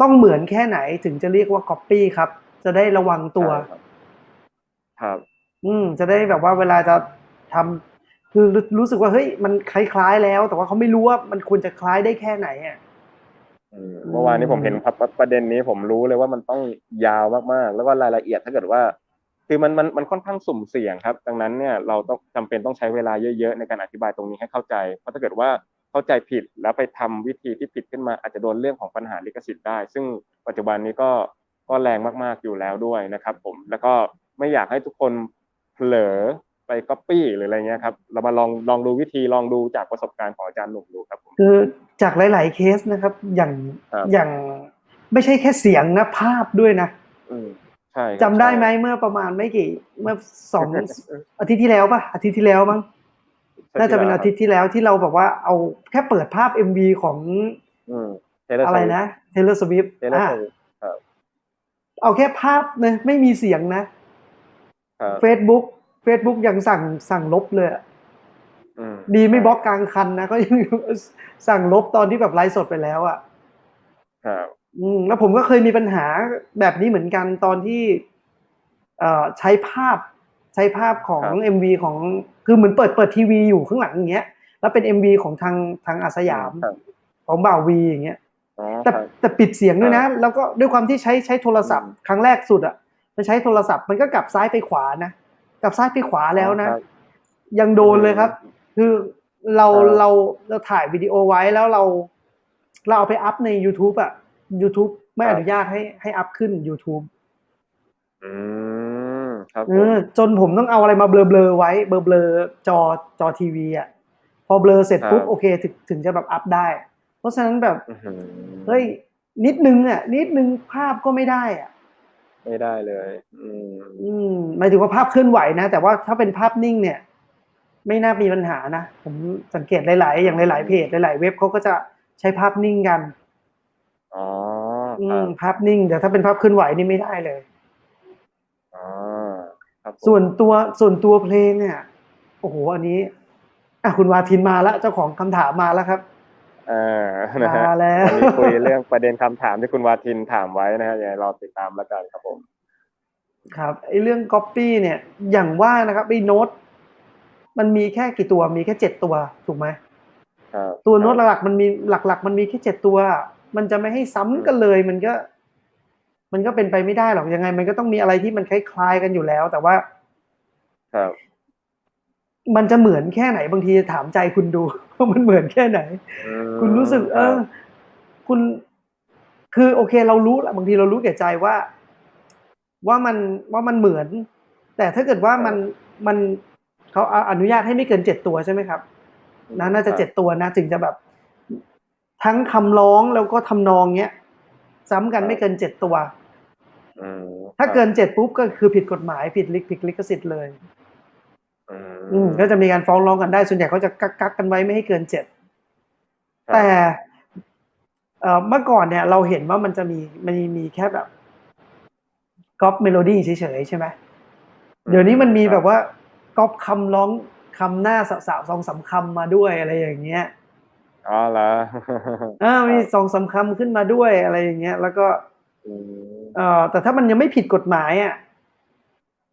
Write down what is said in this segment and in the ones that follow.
ต้องเหมือนแค่ไหนถึงจะเรียกว่า copy ครับ จะได้ระวังตัวใช่ครับครับ อืม จะได้แบบว่าเวลาจะทำคือรู้รู้สึกว่าเฮ้ยมันคล้ายๆแล้ว แต่ว่าเขาไม่รู้ว่ามันควรจะคล้ายได้แค่ไหนอะอืมเมื่อวานนี้ผมเห็นครับประเด็นนี้ผมรู้เลยว่ามันต้องยาวมากๆ แล้วก็รายละเอียดถ้าเกิดว่า คือมันมันมันค่อนข้างสุ่มเสี่ยงครับ ดังนั้นเนี่ยเราต้องจำเป็นต้องใช้เวลาเยอะๆในการอธิบายตรงนี้ให้เข้าใจ เพราะถ้าเกิดว่า เข้าใจผิดแล้วไปทำวิธีที่ผิดขึ้นมา อาจจะโดนเรื่องของปัญหาลิขสิทธิ์ได้ ซึ่งปัจจุบันนี้ก็ก็แรงมากๆอยู่แล้วด้วยนะครับ ผมแล้วก็ไม่อยากให้ทุกคนเผลอไปก๊อปปี้หรืออะไรเงี้ยครับเรามาลองลองดูวิธีลองดูจากประสบการณ์ของอาจารย์หนุ่มดูครับผมคือจากหลาย ๆ เคสนะครับ อย่างครับอย่างไม่ใช่แค่เสียงนะภาพด้วยนะอืมใช่ครับจำได้ไหมใช่เมื่อประมาณไม่กี่ เมื่อสองอาทิตย์ที่แล้วป่ะอาทิตย์ที่แล้วมั้ง น่าจะเป็นอาทิตย์ที่แล้วที่เราแบบว่าเอาแค่เปิดภาพ MV ของอืม Taylor อะไร Swift นะ Taylor Swift Taylor อะ Swift ครับเอาแค่ภาพนะไม่มีเสียงนะครับ Facebook Facebook ยังสั่งสั่งลบเลยอะอืมดีไม่บล็อกกลางคันนะก็ยังสั่งลบตอนที่แบบไลฟ์สดไปแล้วอะครับอืมแล้วผมก็เคยมีปัญหาแบบนี้เหมือนกันตอนที่เอ่อใช้ภาพ ใช้ภาพของ MV ของคือเหมือนเปิดเปิดทีวีอยู่ข้างหลังอย่างเงี้ย แล้วเป็น MV ของทางทางอาสยามครับของบ่าววีอย่างเงี้ยอ๋อแต่ครับแต่ปิดเสียงด้วยนะครับแล้วก็ด้วยความที่ใช้ใช้โทรศัพท์ ครั้งแรกสุดอะมันใช้โทรศัพท์มันก็กลับซ้ายไปขวานะกลับซ้ายไปขวาแล้วนะครับยังโดนเลยครับ คือเราครับเราเราถ่ายวิดีโอไว้แล้วเรา เราเอาไปอัพใน YouTube อะ YouTube ไม่อนุญาตให้ให้อัพขึ้น YouTube อืม ครับเอผมอจนผมต้องเอาอะไรมาเบลอเบลอๆไว้เบลอเบลอๆจอจอทีวีอะพอเบลอเสร็จปุ๊บโอเคถึงถึงจะแบบอัพได้ เพราะฉะนั้นแบบอื้อหือเฮ้ยนิดนึงอะนิดนึงภาพก็ไม่ได้อะไม่ได้เลย อืมอืมหมายถึงว่าภาพเคลื่อนไหวนะ แต่ว่าถ้าเป็นภาพนิ่งเนี่ย ไม่น่ามีปัญหานะ ผมสังเกตหลาย ๆ อย่างหลาย ๆ เพจหลาย ๆ เว็บเขาก็จะใช้ภาพนิ่งกันอ๋ออืครัมบภาพนิ่งแต่ถ้าเป็นภาพเคลื่อนไหวนี่ไม่ได้เลยอ๋อครับผม ส่วนตัวส่วนตัวเพลงเนี่ยโอ้โหอันนี้อะคุณวาทินมาแล้วเจ้าของคำถามมาแล้วครับอ่านะฮะมาแล้ววันนี้คุยเรื่องประเด็นคำถามที่คุณวาทินถามไว้นะฮะยังไงรอติดตามแล้วกันครับผมครับไอ้เรื่องก๊อปปี้เนี่ยอย่างว่านะครับไอ้โน้ตมันมีแค่กี่ตัวมีแค่เจ็ดตัวถูกไหมครับตัวโน้ตหลักๆมันมีหลักๆ มันมีแค่เจ็ดตัว มันจะไม่ให้ซ้ำกันเลย มันก็ มันก็เป็นไปไม่ได้หรอกยังไง มันก็ต้องมีอะไรที่มันคล้ายๆกันอยู่แล้ว แต่ว่า ครับ มันจะเหมือนแค่ไหนบางทีถามใจคุณดูว่ามันเหมือนแค่ไหนอืมคุณรู้สึก เออครับคุณ คือโอเค เรารู้แหละบางทีเรารู้แก่ใจว่า ว่ามันว่ามันเหมือน แต่ถ้าเกิดว่ามันมันเขาอนุญาตให้ไม่เกินเจ็ดตัวใช่ไหมครับนะน่าจะเจ็ดตัวนะถึงจะแบบ ทั้งคำร้องแล้วก็ทำนองเนี้ยซ้ำกันไม่เกินเจ็ดตัวอืม ถ้าเกินเจ็ดปุ๊บก็คือผิดกฎหมายผิดลิขผิดลิขสิทธิ์เลยอืมอืมก็จะมีการฟ้องร้องกันได้ส่วนใหญ่เขาจะกักกักกันไว้ไม่ให้เกินเจ็ดครับแต่เอ่อเมื่อก่อนเนี่ย เราเห็นว่ามันจะมีมันมีแค่แบบก๊อปเมโลดี้เฉยๆใช่ไหมเดี๋ยวนี้มันมีแบบว่าก๊อปคำร้องคำหน้าสาวๆสองสามคำมาด้วยอะไรอย่างเงี้ยอ๋อเหรออ่ามีสองสามคำขึ้นมาด้วยอะไรอย่างเงี้ย แล้วก็อืม เอ่อแต่ถ้ามันยังไม่ผิดกฎหมายอะ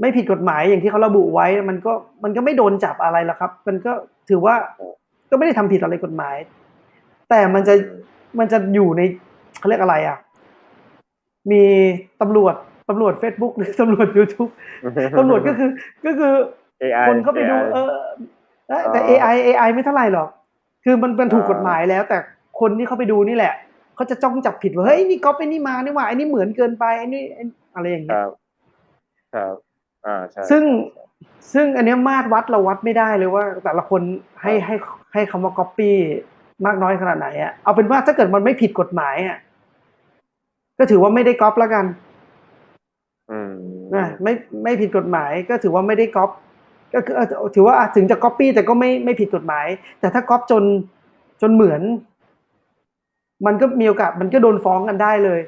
ไม่ผิดกฎหมายอย่างที่เขาระบุไว้ มันก็มันก็ไม่โดนจับอะไรหรอกครับ มันก็ถือว่าก็ไม่ได้ทำผิดอะไรกฎหมาย แต่มันจะมันจะอยู่ในเขาเรียกอะไรอะ มีตำรวจตำรวจ Facebook หรือตำรวจ YouTube ตำรวจก็คือ ก็คือ AI คนเข้าไปดู AI เออเอ้ยแต่อ๋อ AI AI ไม่เท่าไหร่หรอก คือมันเป็นถูกอ่ากฎหมายแล้ว แต่คนที่เข้าไปดูนี่แหละ เขาจะจ้องจับผิดว่าเฮ้ยนี่ก๊อปไอ้นี่มานี่หว่าไอ้นี่เหมือนเกินไปไอ้นี่ไอ้อะไรอย่างคเงี้ยรับครับอ่าใช่ซึ่งซึ่งอันเนี้ยมาตรวัดเราวัดไม่ได้เลยว่า แต่ละคนให้ให้ให้คำว่าก๊อปปี้มากน้อยขนาดไหนอะเอาเป็นว่าถ้าเกิดมันไม่ผิดกฎหมายอะก็ถือว่าไม่ได้ก๊อปแล้วกันอืมนะไม่ไม่ผิดกฎหมายก็ถือว่าไม่ได้ก๊อปก็คือเออถือว่าอะถึงจะก๊อปปี้แต่ก็ไม่ไม่ผิดกฎหมาย แต่ถ้าก๊อปจนจนเหมือน มันก็มีโอกาสมันก็โดนฟ้องกันได้เลย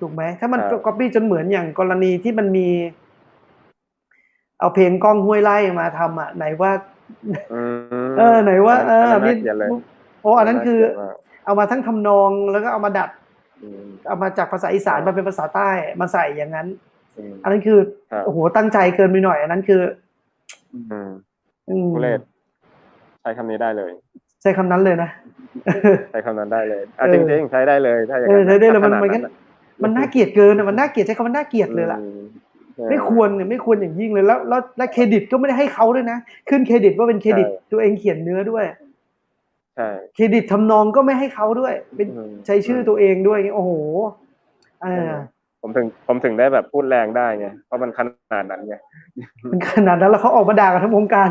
ถูกไหมถ้ามันก๊อปปี้จนเหมือนอย่างกรณีที่มันมี เอาเพลงกล้องห้วยไล่มาทำอะ ไหนว่าอืมเออ ไหนว่า เอออันนั้นนี่น่าเกลียดเลยโอ้อันนั้นคือน่าเกลียดมากเอามาทั้งทำนองแล้วก็เอามาดัดอืมเอามาจากภาษาอีสานมาเป็นภาษาใต้มาใส่อย่างนั้นอืมอันนั้นคือครับโอ้โหตั้งใจเกินไปหน่อย อันนั้นคืออืมอืมทุเรศใช้คำนี้ได้เลย ใช้คำนั้นเลยนะใช้คำนั้นได้เลยอะเอจอริงๆใช้ได้เลยถ้าอย่างเออนั้นใช้ได้เลยมันถ้าขมันดก็มันน่าเกลียดเกินอะมันน่าเกลียดใช้คำว่าน่าเกลียดเลยล่ะอืมเออไม่ควรเนี่ยไม่ควรอย่างยิ่งเลยแล้วแล้วและเครดิตก็ไม่ได้ให้เขาด้วยนะ ขึ้นเครดิตว่าเป็นเครดิตใช่ตัวเองเขียนเนื้อด้วยใช่เครดิตทำนองก็ไม่ให้เขาด้วย เป็นอืมใช้ชื่อตัวเองด้วยโอ้โหเออผมถึงผมถึงได้แบบพูดแรงได้ไงเพราะมันขนาดนั้นไงมันขนาดนั้นแล้วเขาออกมาด่ากันทั้งวงการ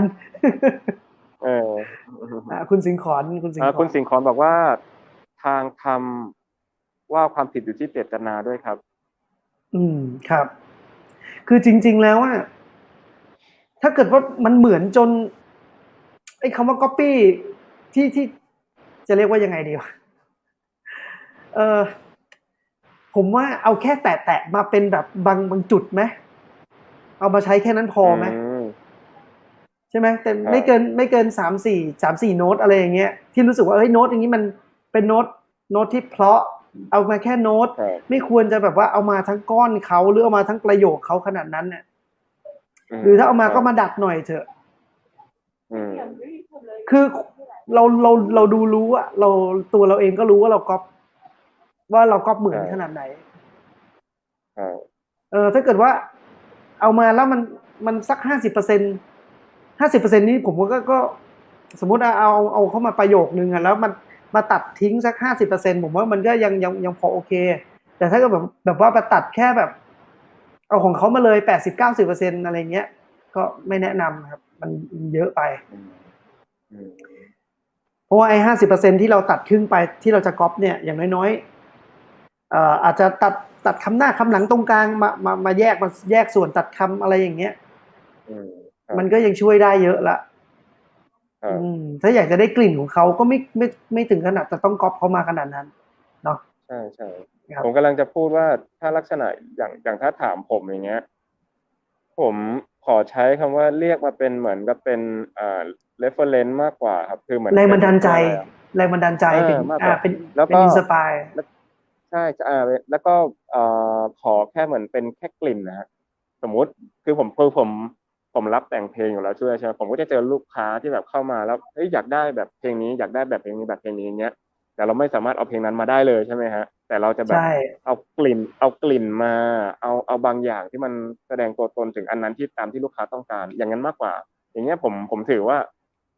เอออะคุณสิงขอนคุณสิงขอ่าอนคุณสิงห์ขอนบอกว่าทางทำว่าความผิดอยู่ที่เจตนาด้วยครับ อืมครับ คือจริง ๆแล้วอะถ้าเกิดว่ามันเหมือนจนไอ้คำว่า copy ที่ที่จะเรียกว่ายังไงดีวะเออผมว่าเอาแค่แตะๆมาเป็นแบบบางบางจุดไหมเอามาใช้แค่นั้นพอไหมม ใช่ไหมแต่ครับไม่เกินไม่เกินสามสี่สามสี่โน้ตอะไรอย่างเงี้ยที่รู้สึกว่าเฮ้ยโน้ตอย่างนี้มันเป็นโน้ตโน้ตที่เพราะเอามาแค่โน้ตครับไม่ควรจะแบบว่าเอามาทั้งก้อนเขาหรือเอามาทั้งประโยคเขาขนาดนั้นเนี่ยมหรือถ้าเอามาครับก็มาดัดหน่อยเถอะอืมคือเราเราเราดูรู้อะเราตัวเราเองก็รู้ว่าเราก๊อปว่าเราก๊อปเหมือนขนาดไหนครับเออถ้าเกิดว่า เอามาแล้วมันมันสักห้าสิบเปอร์เซ็น ห้าสิบเปอร์เซ็นนี้ผมก็ก็สมมติเอาเอาเอาเข้ามาประโยคนึงอะแล้วมันมาตัดทิ้งสักห้าสิบเปอร์เซ็นผมว่ามันก็ยังยังยังพอโอเค แต่ถ้ากิดแบบแบบว่าไปตัดแค่แบบ เอาของเขามาเลยแปดสิบเก้าสิบเปอร์เซ็นอะไรเงี้ย ก็ไม่แนะนำครับ มันเยอะไปเพราะว่าไอ้ห้าสิบเปอร์เซ็นที่เราตัดครึ่งไปที่เราจะก๊อปเนี่ยอย่างน้อยๆเอ่ออาจจะตัดตัดคำหน้าคำหลังตรงกลางมามามาแยกมาแยกส่วนตัดคำอะไรอย่างเงี้ย มครับมันก็ยังช่วยได้เยอะละครับอืมถ้าอยากจะได้กลิ่นของเขาก็ไม่ไม่ไม่ถึงขนาดจะต้องก๊อปเขามาขนาดนั้นเนาะใช่ใช่ครับผมกำลังจะพูดว่าถ้าลักษณะอย่างอย่างถ้าถามผมอย่างเงี้ย ผมขอใช้คำว่าเรียกมาเป็นเหมือนกับเป็นอ่า reference มากกว่าครับ คือเหมือนแรงบันดาลใจเป็นอะไรอะแรงบันดาลใจเออเป็นมากกว่าอ่าเป็นแล้วก็เป็นอินสปายใช่อ่าแล้วก็เอ่อขอแค่เหมือนเป็นแค่กลิ่นนะฮะสมมุติคือผมคือผม ผมรับแต่งเพลงอยู่แล้วช่วยใช่ไหมผมก็จะเจอลูกค้าที่แบบเข้ามาแล้วเฮ้ยอยากได้แบบเพลงนี้อยากได้แบบเพลงนี้แบบเพลงนี้อย่างเงี้ยแต่เราไม่สามารถเอาเพลงนั้นมาได้เลยใช่ไหมฮะ แต่เราจะแบบใช่เอากลิ่น เอากลิ่นมา เอาเอาบางอย่างที่มันแสดงตัวตนถึงอันนั้นที่ตามที่ลูกค้าต้องการ อย่างนั้นมากกว่า อย่างเงี้ยผมผมถือว่า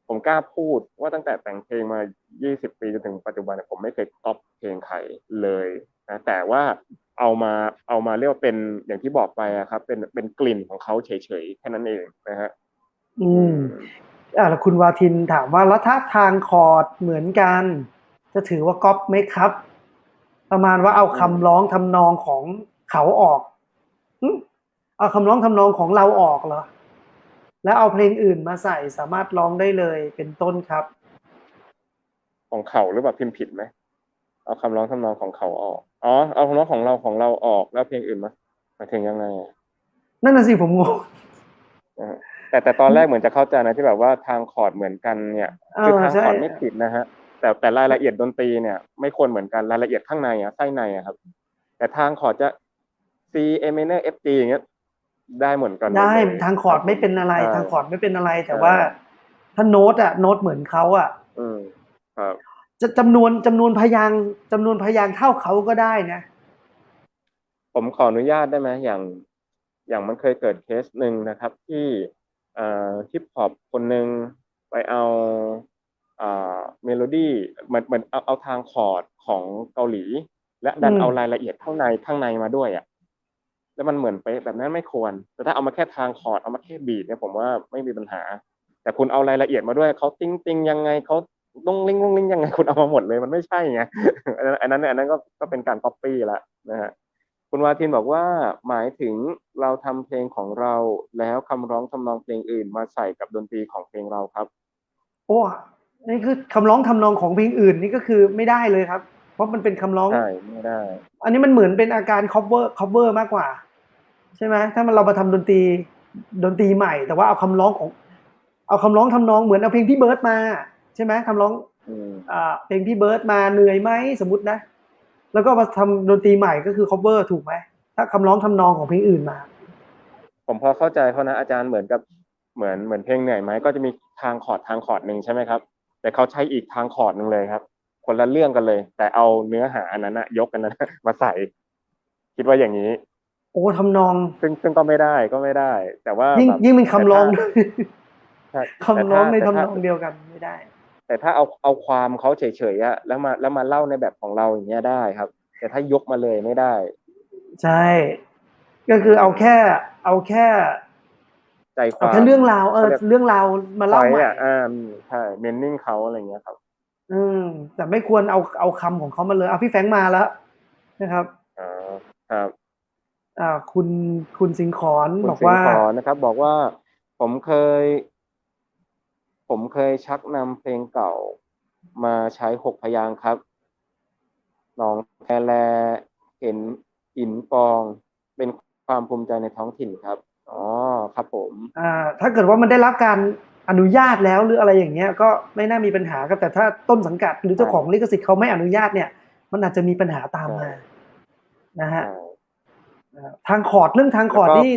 ผมกล้าพูดว่าตั้งแต่แต่งเพลงมา 20 ปีจนถึงปัจจุบันเนี่ยผมไม่เคยก๊อปเพลงใครเลย นะแต่ว่าเอามาเอามาเรียกว่าเป็นอย่างที่บอกไปอะครับ เป็นเป็นกลิ่นของเขาเฉยๆแค่นั้นเองนะฮะอืมอ่าแล้วคุณวาทินถามว่าแล้วถ้าทางคอร์ดเหมือนกัน จะถือว่าก๊อปไหมครับ ประมาณว่าเอาคำร้องทำนองของเขาออกหึเอาคำร้องทำนองของเราออกเหรอแล้วเอาเพลงอื่นมาใส่สามารถร้องได้เลยเป็นต้นครับ ของเขาหรือเปล่าพิมพ์ผิดไหม เอาคำร้องทำนองของเขาออก อ๋อ เอาคำร้องของเราของเราออกแล้วเพลงอื่นมาหมายถึงยังไงอะนั่นน่ะสิผมงงนะฮะแต่แต่ตอนแรกเหมือนจะเข้าใจนะที่แบบว่าทางคอร์ดเหมือนกันเนี่ยเอคืออทางใช่คอร์ดไม่ผิดนะฮะ แต่แต่รายละเอียดดนตรีเนี่ย ไม่ควรเหมือนกันรายละเอียดข้างในอะไส้ในอะครับ แต่ทางคอร์ดจะ C A minor F G อย่างเงี้ยได้เหมือนกันหมได้เลยทางคอร์ดไม่เป็นอะไรใช่ทางคอร์ดไม่เป็นอะไร แต่ใช่ว่าถ้าโน้ตอะโน้ตเหมือนเขาอะอืมครับ จะจำนวนจำนวนพยางจำนวนพยางเท่าเขาก็ได้นะ ผมขออนุญาตได้ไหมอย่าง อย่างมันเคยเกิดเคสหนึ่งนะครับ ที่เอ่อฮิปฮอปคนหนึ่งไปเอาเมโลดี้เหมือนเหมือนเอาเอาทางคอร์ดของเกาหลี และดันเอารายละเอียดข้างในข้างในมาด้วยอะแล้วมันเหมือนไปแบบนั้นไม่ควร แต่ถ้าเอามาแค่ทางคอร์ดเอามาแค่บีทเนี่ยผมว่าไม่มีปัญหา แต่คุณเอารายละเอียดมาด้วยเขาติ้งติ้งยังไงเขา ต้องลิงลงลิงยังไงคุณเอามาหมดเลยมันไม่ใช่ไงอันนั้นอันนั้นอันนั้นก็ก็เป็นการก๊อปปี้ละนะฮะคุณวาทินบอกว่าหมายถึงเราทำเพลงของเราแล้วคำร้องทำนองเพลงอื่นมาใส่กับดนตรีของเพลงเราครับ โอ้นี่คือคำร้องทำนองของเพลงอื่นนี่ก็คือไม่ได้เลยครับ เพราะมันเป็นคำร้องใช่ไม่ได้ อันนี้มันเหมือนเป็นอาการ cover cover มากกว่า ใช่ไหมถ้ามันเรามาทำดนตรีดนตรีใหม่ แต่ว่าเอาคำร้องของ เอาคำร้องทำนองเหมือนเอาเพลงพี่เบิร์ดมา ใช่ไหมคำร้องอืมอ่าเพลงพี่เบิร์ดมาเหนื่อยไหมสมมตินะ แล้วก็มาทำดนตรีใหม่ก็คือ cover ถูกไหมถ้าคำร้องทำนองของเพลงอื่นมา ผมพอเข้าใจเขานะอาจารย์เหมือนกับเหมือนเหมือนเพลงเหนื่อยไหมก็จะมีทางคอร์ดทางคอร์ดหนึ่งใช่ไหมครับ แต่เขาใช้อีกทางคอร์ดหนึ่งเลยครับ คนละเรื่องกันเลย แต่เอาเนื้อหาอันนั้นนะยกกันนั้นมาใส่ คิดว่าอย่างนี้ โอ้ทำนอง ซึ่งซึ่งก็ไม่ได้ก็ไม่ได้ แต่ว่ายิ่งแบบยิ่งเป็นคำร้องแต่ถ้าคำร้องในแต่ทำนถ้าองเดียวกันไม่ได้ แต่ถ้าเอาเอาความเขาเฉยๆอะแล้วมาแล้วมาเล่าในแบบของเราอย่างเงี้ยได้ครับ แต่ถ้ายกมาเลยไม่ได้ ใช่ ก็คือเอาแค่ เอาแค่ใจคเอาวามแค่เรื่องราวเออเขาเรียกเรื่องราวมาพอเล่ายใหม่อะอ่าใช่เมนนิ่งเขาอะไรเงี้ยครับ อืม แต่ไม่ควรเอาเอาคำของเขามาเลยอะพี่แฟรงค์มาแล้วนะครับอ่าครับ อ่า คุณคุณสิงขอนคุณบอกสิงว่าขอนะครับ บอกว่าผมเคย ผมเคยชักนำเพลงเก่ามาใช้หกพยางค์ครับหนองแคแลเห็นอินปอง เป็นความภูมิใจในท้องถิ่นครับ อ๋อ ครับผม อ่า ถ้าเกิดว่ามันได้รับการอนุญาตแล้วหรืออะไรอย่างเงี้ย ก็ไม่น่ามีปัญหาครับแต่ถ้าต้นสังกัดหรือเจ้าของลิขสิทธิ์เขาไม่อนุญาตเนี่ย มันอาจจะมีปัญหาตามมา นะฮะใช่อ่าทางคอร์ดเรื่องทางคอร์ดแล้วก็นี่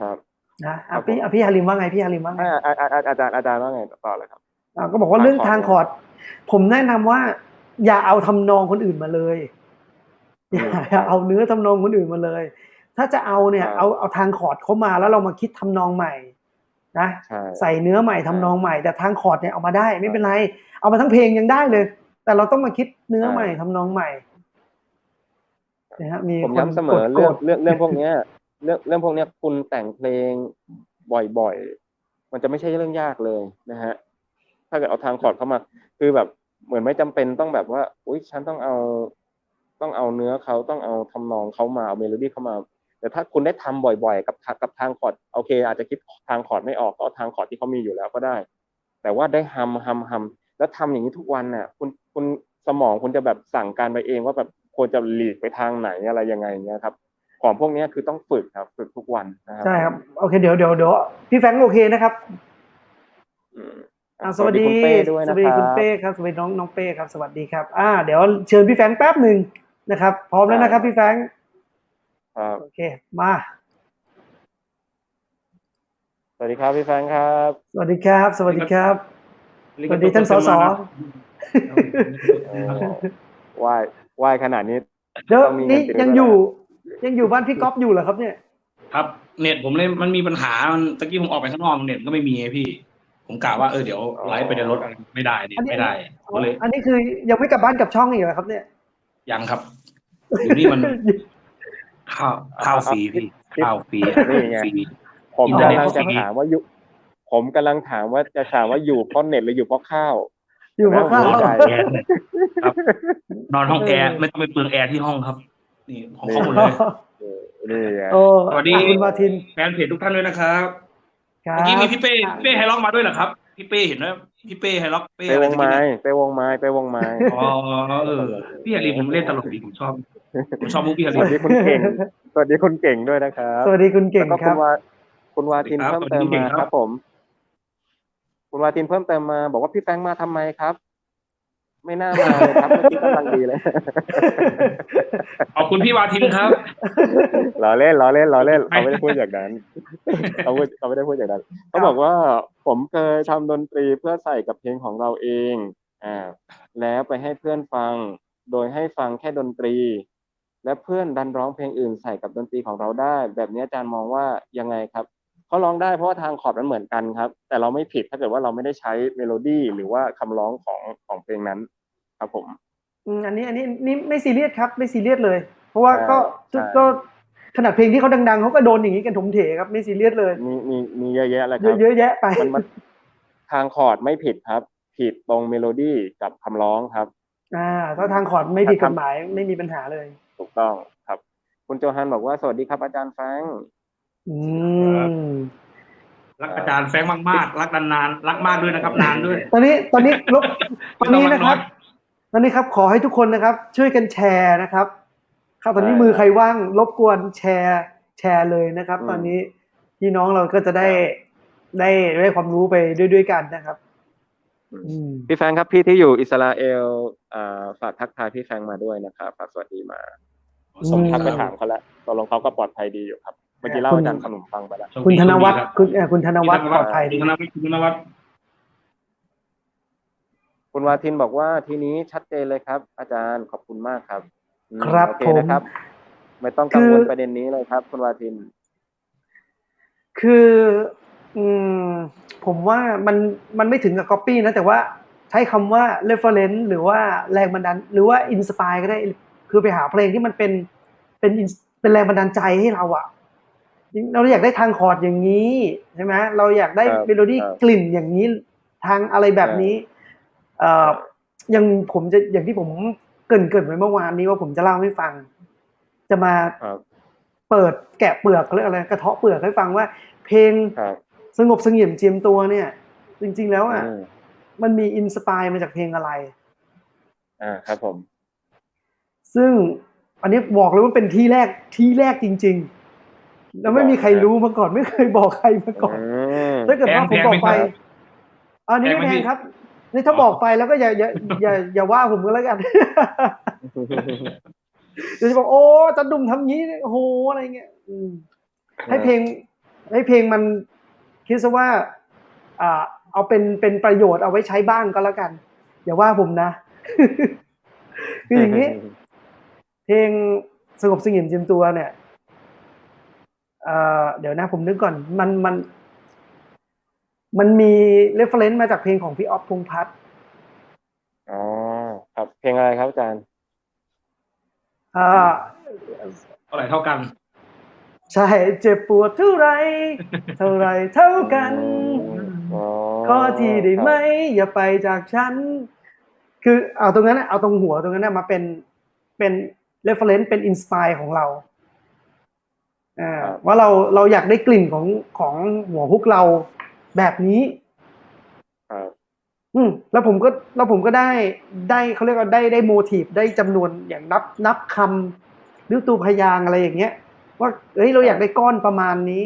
ครับ นะครัอะบพี่ผมอะพี่ฮาริมว่าไงพี่ฮาริมว่าไงอ่าอ่าอ่าอาจารย์อาจารย์ว่าไงต่อเลยครับอ่าก็บอกว่าเรื่องทาทางงคคออร์ร์ดดผมแนะนำว่า อย่าเอาทำนองคนอื่นมาเลยอือย่ามครับอย่าเอาเนื้อทำนองคนอื่นมาเลย ถ้าจะเอาเนี่ยครับเอาเอาทางคอร์ดเขามาแล้วเรามาคิดทำนองใหม่นะใช่ใส่เนื้อใหม่ทำนองใหม่ แต่ทางคอร์ดเนี่ยเอามาได้ ไม่เป็นไรเอามาทั้งเพลงยังได้เลย แต่เราต้องมาคิดเนื้อใหม่ทำนองใหม่นะฮะมีผมคนย้ำเสมอกดเรื่องกดเรื่องเรื่องพวกเนี้ย เรื่องเรื่องพวกนี้คุณแต่งเพลงบ่อยๆ มันจะไม่ใช่เรื่องยากเลยนะฮะ ถ้าเกิดเอาทางคอร์ดเข้ามา คือแบบเหมือนไม่จำเป็นต้องแบบว่า อุ้ยฉันต้องเอา ต้องเอาเนื้อเขาต้องเอาทำนองเขามาเอาเมโลดี้เข้ามา แต่ถ้าคุณได้ทำบ่อยๆ กับกับทางคอร์ดโอเค อาจจะคิดทางคอร์ดไม่ออกก็เอาทางคอร์ดที่เขามีอยู่แล้วก็ได้ แต่ว่าได้ฮัมฮัมฮัมแล้วทำอย่างนี้ทุกวันน่ะ คุณคุณสมองคุณจะแบบสั่งการไปเองว่าแบบควรจะหลีกไปทางไหนอะไรยังไงเงี้ยครับ ของพวกเนี้ยคือต้องฝึกครับ ฝึกทุกวันนะครับใช่ครับโอเคเดี๋ยวเดี๋ยวเดี๋ยวพี่แฟรงค์โอเคนะครับอืมอ่าสวัสดีคุณเป้ด้วยสนะวัสดีคคุณรับเป้ครับสวัสดีน้องน้องเป้ครับสวัสดีครับอ่าเดี๋ยวเชิญพี่แฟรงค์แป๊บหนึ่งนะครับ พร้อมแล้วนะครับ พี่แฟรงค์ครับโอเคมา สวัสดีครับพี่แฟรงค์ครับ สวัสดีครับ สวัสดีครับสวัสดีท่านสสโอ้ไหว้ไหว้ขนาดนี้เดี๋ยวต้องมีเงินนี่เดือนยังด้วยนะอยู่ ยังอยู่บ้านพี่ก๊อฟอยู่เหรอครับเนี่ย ครับ เน็ตผมเลยมันมีปัญหามันตะกี้ผมออกไปข้างนอกเน็ตก็ไม่มีไงพี่ ผมกะว่าเออเดี๋ยวไลฟ์ไปในรถไม่ได้เน็ตไม่ได้ก็เลยอันนี้คือยังไม่กลับบ้านกลับช่องอีกเหรอครับ เนี่ยยังครับอยู่นี่มันข้าวข้าวฟรีพี่ข้าวฟรีนี่ไงฟรีผมอินเทอร์เน็ตกำลังจะฟรีถามว่าอยู่ ผมกำลังถามว่าจะถามว่าอยู่เพราะเน็ตหรืออยู่เพราะข้าว อยู่เพราะข้าวไม่แอร์ครับนอนห้องแอร์ไม่ต้องไปเปลืองแอร์ที่ห้องครับ นี่ของเขาหมดเลยเออนี่ไงโอ้สวัสดีคุณมาทินแฟนเพจทุกท่านด้วยนะครับครับเมื่อกี้มีพี่เป้พี่เป้ไฮล็อกมาด้วยเหรอครับพี่เป้เห็นไหมพี่เป้ไฮล็อกเป้ไปอะไรวงสักไม้อย่างไปวงไม้ไปวงไม้อ๋อเออพี่ฮารีผมเล่นตลกดีผมชอบผมชอบมุกพี่ฮาสรีวัสดีคุณเก่งสวัสดีคุณเก่งด้วยนะครับสวัสดีคุณเก่งแล้วก็คคุรับณวาคุณวาทินสวัเพิ่สดีมครับเติมคุณเก่งมาครับครับผม คุณวาทินเพิ่มเติมมา บอกว่าพี่แฟรงค์มาทำไมครับ ไม่น่ามาเลยครับเมื่อกี้กำลังดีเลยขอบคุณพี่วาทินครับล้อเล่นล้อเล่นล้อเล่นไม่เขาไม่ได้พูดอย่างนั้นเขาพูดเขาไม่ได้พูดอย่างนั้นเขาบอกว่าผมเคยทำดนตรีเพื่อใส่กับเพลงของเราเองอ่าแล้วไปให้เพื่อนฟัง โดยให้ฟังแค่ดนตรี และเพื่อนดันร้องเพลงอื่นใส่กับดนตรีของเราได้ แบบนี้อาจารย์มองว่ายังไงครับ เขาร้องได้เพราะว่าทางคอร์ดมันเหมือนกันครับ แต่เราไม่ผิดถ้าเกิดว่าเราไม่ได้ใช้เมโลดี้หรือว่าคำร้องของของเพลงนั้นครับผมอืมอันนี้อันนี้นี่ไม่ซีเรียสครับไม่ซีเรียสเลย เพราะว่าก็ใช่ก็ขนาดเพลงที่เขาดังๆเขาก็โดนอย่างนี้กันถมเถครับไม่ซีเรียสเลยมีมีมีเยอะแยะเลยคเยรัอะบเยอะแยะไปมันมันทางคอร์ดไม่ผิดครับ ผิดตรงเมโลดี้กับคำร้องครับ อ่าถ้าทางคอร์ดไม่ผิดกครัฎบหมายไม่มีปัญหาเลย ถูกต้องครับ คุณโจฮันบอกว่าสวัสดีครับอาจารย์แฟรงค์ อืมรักอาจารย์แฟรงค์มากๆรักนานๆรักมากด้วยนะครับ นานด้วย ตอนนี้ตอนนี้ลบตอนนี้ไม่นะต้คองรับ ตอนนี้ครับ ขอให้ทุกคนนะครับ ช่วยกันแชร์นะครับครับตอนนี้มือใครว่างรบกวนแชร์ แชร์เลยนะครับ ตอนนี้พี่น้องเราก็จะได้ได้ได้ความรู้ไปด้วยด้วยกันนะครับอืมพี่แฟรงค์ครับพี่ที่อยู่อิสราเอลอ่าฝากทักทายพี่แฟรงค์มาด้วยนะครับฝากสวัสดีมาส่งทักไปคถารัมบเขาแล้วตกลงเขาก็ปลอดภัยดีอยู่ครับ เมื่อกี้เล่าคุณอาจารย์ขนมฟังไปแล้วโชดีคุณธนวัฒน์รับคุณเอ่อคุณธนวัฒน์ปลอดภัยคุดีณธนวัฒน์คุณธนวัฒน์คุณวาทินบอกว่าทีนี้ชัดเจนเลยครับ อาจารย์ขอบคุณมากครับอืมครับโอเคผมนะครับไม่ต้องกังวลคือ ประเด็นนี้เลยครับ คุณวาทิน คืออืมผมว่ามันมันไม่ถึงกับ copy นะ แต่ว่าใช้คำว่า reference หรือว่าแรงบันดาลหรือว่า inspire ก็ได้ คือไปหาเพลงที่มันเป็นเป็น ins- เป็นแรงบันดาลใจให้เราอะ เราอยากได้ทางคอร์ดอย่างนี้ใช่ไหมเราอยากได้ครับเมโลดี้ครับกลิ่นอย่างนี้ทางอะไรแบบนี้เอ่อยังผมจะอย่างที่ผมเกรินเกรินไว้เมื่อวานนี้ว่าผมจะเล่าให้ฟัง จะมาครับเปิดแกะเปลือกเขาเรียกอะไรกระเทาะเปลือกให้ฟังว่า เพลงครับสงบเสงี่ยมเจียมตัวเนี่ย จริง ๆแล้วอะอืมมันมีอินสปายมาจากเพลงอะไร อ่าครับผม ซึ่งอันนี้บอกเลยว่าเป็นที่แรกที่แรกจริง ๆ แล้วไม่มีใครรู้มาก่อนไม่เคยบอกใครมาก่อนอืมถ้าเกิดว่าผมบอกไปแพงไหมครับอันนี้ไม่แพงไหมแพพี่งครับ นี่ถ้าบอกไปแล้วก็อย่าอย่าอย่าอย่าว่าผมก็แล้วกันเดี๋ยวจะบอกโอ้อาจันดุมทำงี้โอ้โหอะไรเงี้ยอืมให้เพลง ให้เพลงมันคิดซะว่า อ่า เอาเป็นเป็นประโยชน์เอาไว้ใช้บ้างก็แล้วกัน อย่าว่าผมนะคืออย่างนี้ เพลงสงบเสงี่ยมเจียมตัวเนี่ย เอ่อเดี๋ยวนะผมนึกก่อนมันมันมันมีเรฟเฟรนซ์มาจากเพลงของพี่ออฟพงษ์พัฒน์อ๋อครับ เพลงอะไรครับอาจารย์อ่าเท่าไหร่เท่ากัน ใช่เจ็บปวดเท่าไร เท่าไรเท่ากันอ๋อขอทีได้ไหม อย่าไปจากฉัน คือเอาตรงนั้นน่ะเอาตรงหัวตรงนั้นน่ะมาเป็นเป็นเรฟเฟรนซ์เป็นอินสปายของเราอ่า ว่าเราเราอยากได้กลิ่นของของหัวฮุกเราแบบนี้ครับอืมแล้วผมก็แล้วผมก็ได้ได้เขาเรียกว่าได้ได้โมทีฟได้จำนวนอย่างนับนับคำหรือตัวพยางค์อะไรอย่างเงี้ย ว่าเฮ้ยเราอยากได้ก้อนประมาณนี้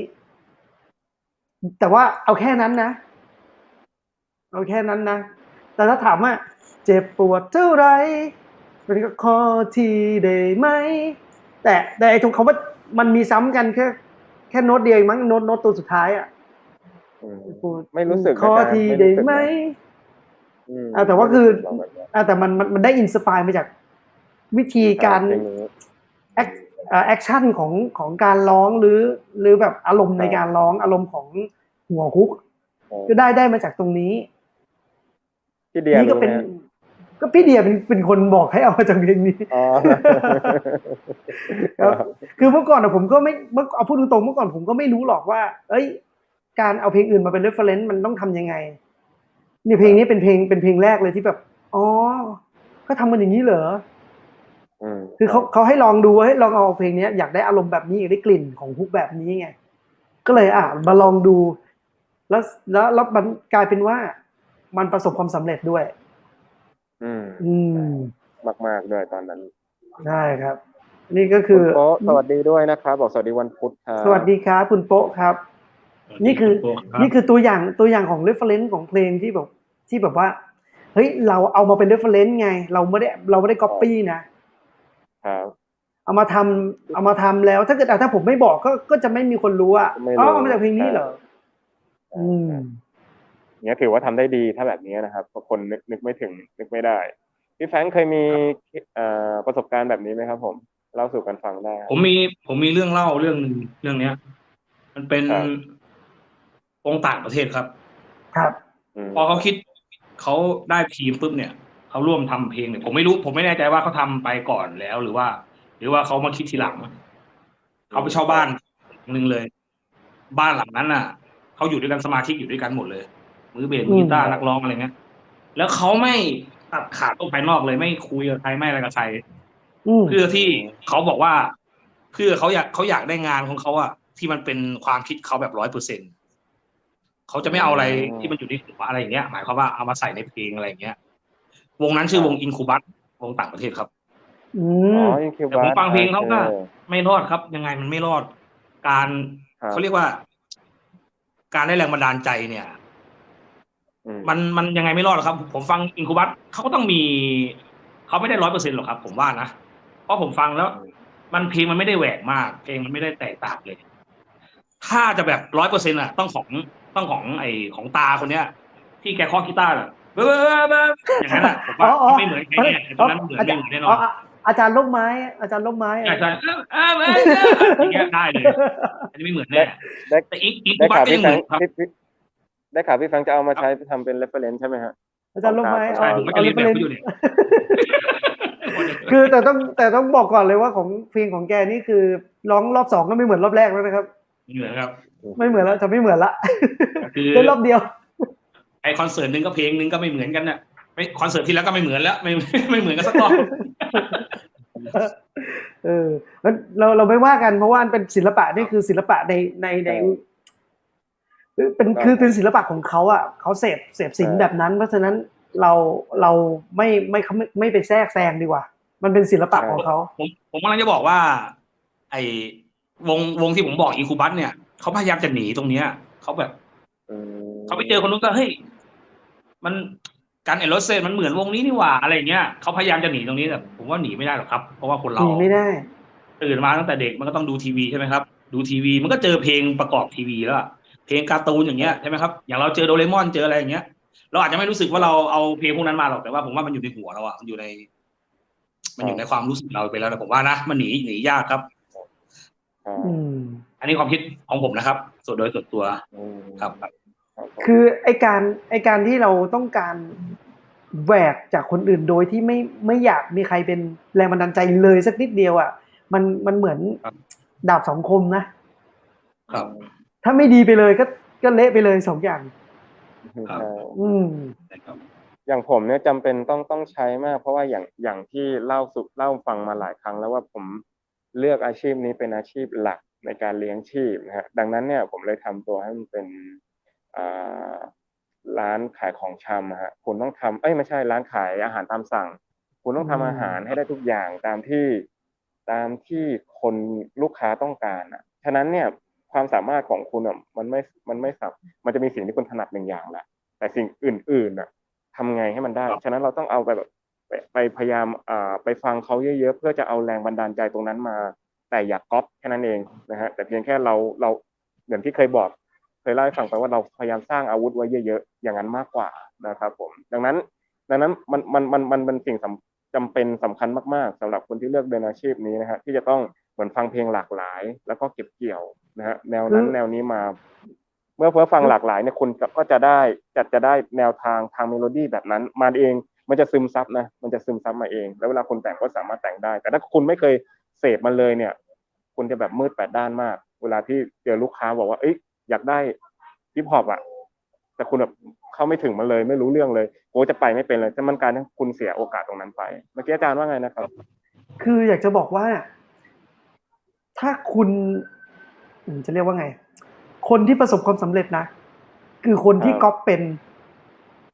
แต่ว่าเอาแค่นั้นนะ เอาแค่นั้นนะ แต่ถ้าถามว่า เจ็บปวดเท่าไหรมันก็ขอทีได้ไหม แต่แต่ไอ้ตรงคำว่า มันมีซ้ำกันแค่แค่โน้ตเดียวเองมั้งโน้ตโน้ตตัวสุดท้ายอะอืมไม่รู้สึกนะขอทีได้ไหมอืมอ่าแต่ว่าคือไม่รู้สึกแบบนี้อ่าแต่มันมันมันได้อินสปายมาจากวิธีการเพลงนี้แอคแอคชั่นของของการร้องหรือ หรือแบบอารมณ์ในครับการร้องอารมณ์ของหัวฮุกโอ้ก็ได้ได้มาจากตรงนี้ พี่เดียนี่ก็รู้เป็นไหม ก็พี่เดียเป็นเป็นคนบอกให้เอามาจากเพลงนี้ อ๋อ ครับคือเมื่อก่อนอะผมก็ไม่เมื่อเอาพูดตรงๆเมื่อก่อนผมก็ไม่รู้หรอกว่า เอ้ย การเอาเพลงอื่นมาเป็น reference มันต้องทำยังไงเนี่ยเพลงนี้เป็นเพลงเป็นเพลงแรกเลยที่แบบอ๋อก็ทำมันอย่างนี้เหรออืมคือเขาเขาให้ลองดูให้ลองเอาเพลงเนี้ยอยากได้อารมณ์แบบนี้อยากได้กลิ่นของฮุกแบบนี้ไงก็เลยอะมาลองดู แล้วแล้วแล้วมันกลายเป็นว่ามันประสบความสำเร็จด้วย อืมอืม มากมากๆด้วยตอนนั้นใช่ครับ นี่ก็คือณโป๊ะสวัสดีด้วยนะครับ บอกสวัสดีวันพุธครับสวัสดีครับคุณโป๊ะครับ นี่คือรับนี่คือตัวอย่างตัวอย่างของ reference ของเพลงที่แบบที่แบบว่าเฮ้ยเราเอามาเป็น reference ไง เราไม่ได้เราไม่ได้ copy นะ ครับ เอามาทำเอามาทำแล้ว ถ้าเกิดอะถ้าผมไม่บอกก็ก็จะไม่มีคนรู้อะไม่รู้อ๋อเอามาจากเพลงนี้เหรอใช่ อืม เนี้ยถือว่าทำได้ดีถ้าแบบนี้นะครับบางคนนึกนึกไม่ถึงนึกไม่ได้พี่แฟรงค์เคยมีเอ่อประสบการณ์แบบนี้ไหมครับ ผมเล่าสู่กันฟังได้ครับผมมีผมมีเรื่องเล่าเรื่องหนึ่งเรื่องเนี้ย มันเป็นครับวงต่างประเทศครับ ครับมพอเขาคิดเขาได้ทีมปุ๊บเนี่ยเขาร่วมทำเพลงเนี่ยผมไม่รู้ ผมไม่แน่ใจว่าเขาทำไปก่อนแล้ว หรือว่า หรือว่าเขามาคิดทีหลังเขาไปเช่าบ้านหนึ่งเลย บ้านหลังนั้นน่ะเขาอยู่ด้วยกันสมาชิกอยู่ด้วยกันหมดเลย มือเบสมือกีตาร์นักร้องอะไรเงี้ยแล้วเขาไม่ตัดขาดโลกภายนอกเลยไม่คุยกับใครไม่อะไรกับใครอืมเพื่อที่เขาบอกว่า เพื่อเขาอยากเขาอยากได้งานของเขาอะที่มันเป็นความคิดเขาแบบร้อยเปอร์เซ็นเขาจะไม่เอาอะไรที่มันอยู่ในหัวอะไรอย่างเงี้ย หมายความว่าเอามาใส่ในเพลงอะไรอย่างเงี้ยวงนั้นชื่อวงอินคูบัตวงต่างประเทศครับอือ๋มอยังคิวแต่ผมฟังเพลงเขาก็โอคไม่รอดครับ ยังไงมันไม่รอด การครับเขาเรียกว่า การได้แรงบันดาลใจเนี่ยอื มมันมันยังไงไม่รอดหรอกครับ ผมฟังอินคูบัตเขาก็ต้องมีเขาไม่ได้ร้อยเปอร์เซ็นต์หรอกครับ ผมว่านะเพราะผมฟังแล้ว มันเพลงมันไม่ได้แหวกมาก เพลงมันไม่ได้แตกต่างเลย ถ้าจะแบบร้อยเปอร์เซ็นต์อะ ต้องของต้องของไอของตาคนเนี้ย ที่แกเคาะกีตาร์แบบเบ้อเบ้อเบ้ออย่างนั้นอะผมว่าไม่เหมือนใครแน่ตรงนั้นเหมือนไม่เหมือนแน่นอนอาจารย์ลูกไม้ อาจารย์ลูกไม้ใช่ใช่เออเออเออเอออย่างเงี้ยได้เลยอันนี้ไม่เหมือนแน่ได้แต่อีกอีกได้บัตข่าวก็ยัพี่งเหฟัมืงอนครับพี่พี่ ได้ข่าวพี่ฟังจะเอามาใช้ทำเป็น reference ใช่ไหมฮะ อาจารย์ลูกไม้ใช่ผมก็จะเรียนแบบเขาอยู่เนี่ย คือแต่ต้องแต่ต้องบอกก่อนเลยว่าของเพลงของแกนี่คือร้องรอบสองก็ไม่เหมือนรอบแรกแล้วนะครับไม่เหมือนครับไม่เหมือนแล้วจะไม่เหมือนละคือเล่นรอบเดียว ไอคอนเสิร์ตหนึ่งก็เพลงหนึ่งก็ไม่เหมือนกันน่ะไม่คอนเสิร์ตที่แล้วก็ไม่เหมือนแล้ว ไม่ไม่เหมือนกันสักรอบ เอองั้นเราเราไม่ว่ากันเพราะว่ามันเป็นศิลปะนี่คือศิลปะในในใน เป็นคือเป็นศิลปะของเขาอะเขาเสพเสพศิลป์แบบนั้น เพราะฉะนั้นเราเราไม่ไม่ไม่ไม่ไปแทรกแซงดีกว่า มันเป็นศิลปะของเขาผมผมกำลังจะบอกว่า ไอวงวงที่ผมบอกอีคูบัสเนี่ยเขาพยายามจะหนีตรงเนี้ยเขาแบบอืมเขาไปเจอคนนู้นก็เฮ้ยมันการเอลโรเซนมันเหมือนวงนี้นี่หว่าอะไรเงี้ยเขาพยายามจะหนีตรงนี้แต่ผมว่าหนีไม่ได้หรอกครับ เพราะว่าคนหเรานีไม่ได้ตื่นมาตั้งแต่เด็กมันก็ต้องดูทีวีใช่ไหมครับ ดูทีวีมันก็เจอเพลงประกอบทีวีแล้วอะ เพลงการ์ตูนอย่างเงี้ยใช่ไหมครับอย่างเราเจอโดเรมอนเจออะไรอย่างเงี้ย เราอาจจะไม่รู้สึกว่าเราเอาเพลงพวกนั้นมาหรอกแต่ว่าผมว่ามันอยู่ในหัวเราอะมันอยู่ใน มันอยู่ในความรู้สึกเราไปแล้วแต่ผมว่านะมันหนีหนียากครับอ่าอืมอันนี้ความคิดของผมนะครับ ส่วนโดยส่วนตัวอืมครับครับครับผมคือไอการไอการที่เราต้องการแหวกจากคนอื่นโดยที่ไม่ไม่อยากมีใครเป็นแรงบันดาลใจเลยสักนิดเดียวอะ มันมันเหมือนดาบสองคมนะครับ ถ้าไม่ดีไปเลยก็ก็เละไปเลยสองอย่าง ครับใช่อืม นะครับ อย่างผมเนี่ยจำเป็นต้องต้องใช้มาก เพราะว่าอย่างอย่างที่เล่าสุเล่าฟังมาหลายครั้งแล้วว่าผมเลือกอาชีพนี้เป็นอาชีพหลักในการเลี้ยงชีพนะฮะดังนั้นเนี่ยผมเลยทำตัวให้มันเป็นอ่าร้านขายของชำอะฮะคุณต้องทำเอ้ยไม่ใช่ร้านขายอาหารตามสั่ง คุณต้องทำอืม อาหารให้ได้ทุกอย่างตามที่ตามที่คนลูกค้าต้องการอะฉะนั้นเนี่ย ความสามารถของคุณอะมันไม่มันไม่สับมันจะมีสิ่งที่คุณถนัดหนึ่งอย่างแหละแต่สิ่งอื่นๆน่ะทำไงให้มันได้ ฉะนั้นเราต้องเอาไปแบบไปไปพยายามอ่าไปฟังเขาเยอะๆ เพื่อจะเอาแรงบันดาลใจตรงนั้นมา แต่อย่าก๊อปแค่นั้นเองนะฮะแต่เพียงแค่เราเราอย่างที่เคยบอก เคยเล่าให้ฟังไปว่าเราพยายามสร้างอาวุธไว้เยอะๆ อย่างนั้นมากกว่านะครับผม ดังนั้นดังนั้นมันมันมันมันเป็นสิ่งสำจำเป็นสำคัญมากๆสำหรับคนที่เลือกเดินอาชีพนี้นะฮะที่จะต้อง เหมือนฟังเพลงหลากหลาย แล้วก็เก็บเกี่ยวนะฮะแนวนั้นคือแนวนี้มา เมื่อเพื่อฟังหลากหลายเนี่ยคุณก็จะได้จะจะได้แนวทางทางเมโลดี้แบบนั้นมาเองมันจะซึมซับนะมันจะซึมซับมาเอง แล้วเวลาคนแต่งก็สามารถแต่งได้ แต่ถ้าคุณไม่เคยเสพมันเลยเนี่ย คุณจะแบบมืดแปดด้านมาก เวลาที่เจอลูกค้าบอกว่าเอ้ยอยากได้ฮิปฮอปอะแต่คุณแบบเข้าไม่ถึงมันเลย ไม่รู้เรื่องเลยโอ้จะไปไม่เป็นเลยแต่มันกลารให้คุณเสียโอกาสตรงนั้นไปเมื่อกี้อาจารย์ว่าไงนะครับ คืออยากจะบอกว่า ถ้าคุณอืมจะเรียกว่าไง คนที่ประสบความสำเร็จนะ คือคนที่ครับก๊อปเป็น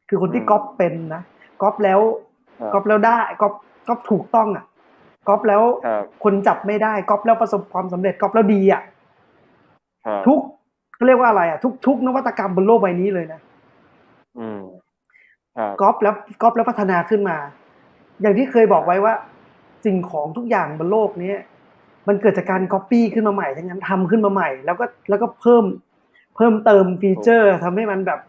คือคนที่อืมก๊อปเป็นนะก๊อปแล้วครับก๊อปแล้วได้ก๊อปก๊อปถูกต้องอะก๊อปแล้วครับคนจับไม่ได้ก๊อปแล้วประสบความสำเร็จก๊อปแล้วดีอะครับทุกเขาเรียกว่าอะไรอะทุกทุกนวัตกรรมบนโลกใบนี้เลยนะอืมครับก๊อปแล้วก๊อปแล้วพัฒนาขึ้นมา อย่างที่เคยบอกไว้ว่า สิ่งของทุกอย่างบนโลกเนี้ย มันเกิดจากการก๊อปปี้ขึ้นมาใหม่ทั้งนั้นทำขึ้นมาใหม่ แล้วก็แล้วก็เพิ่มเพิ่มเติมฟีเจอร์ทำให้มันแบบ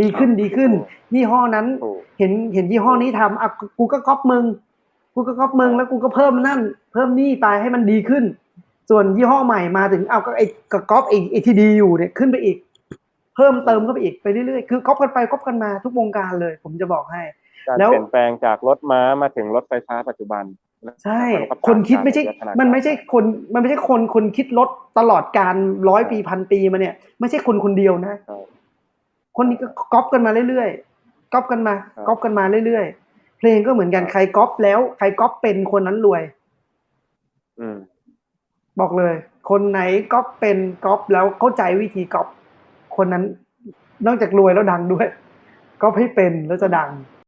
ดีขึ้นดีขึ้น ยี่ห้อนั้นถูกเห็นเห็นยี่ห้อนี้ทำอะกูก็ก๊อปมึง กูก็ก๊อปมึงแล้วกูก็เพิ่มนั่น เพิ่มนี่ไปให้มันดีขึ้น ส่วนยี่ห้อใหม่มาถึงเอาก็ไอ้ก็ก๊อปไอ้ไอ้ที่ดีอยู่เนี่ยขึ้นไปอีก เพิ่มเติมเข้าไปอีกไปเรื่อยๆคือก๊อปกันไปก๊อปกันมาทุกวงการเลย ผมจะบอกให้การแล้วเปลี่ยนแปลงจากรถม้ามาถึงรถไฟฟ้าปัจจุบัน ใช่แล้วก็คนคิดไม่ใช่ตาการมันไม่ใช่คนมันไม่ใช่คนคนคิดลดตลอดการร้อยปีพันปีมาเนี่ย ไม่ใช่คนคนเดียวนะใช่คนนี้ก็ก๊อปกันมาเรื่อยๆก๊อปกันมาครับก๊อปกันมาเรื่อยๆเพลงก็เหมือนกันครับใครก๊อปแล้ว ใครก๊อปเป็นคนนั้นรวยอืมบอกเลย คนไหนก๊อปเป็นก๊อปแล้วเข้าใจวิธีก๊อปคนนั้น นอกจากรวยแล้วดังด้วยก๊อปให้เป็นแล้วจะดัง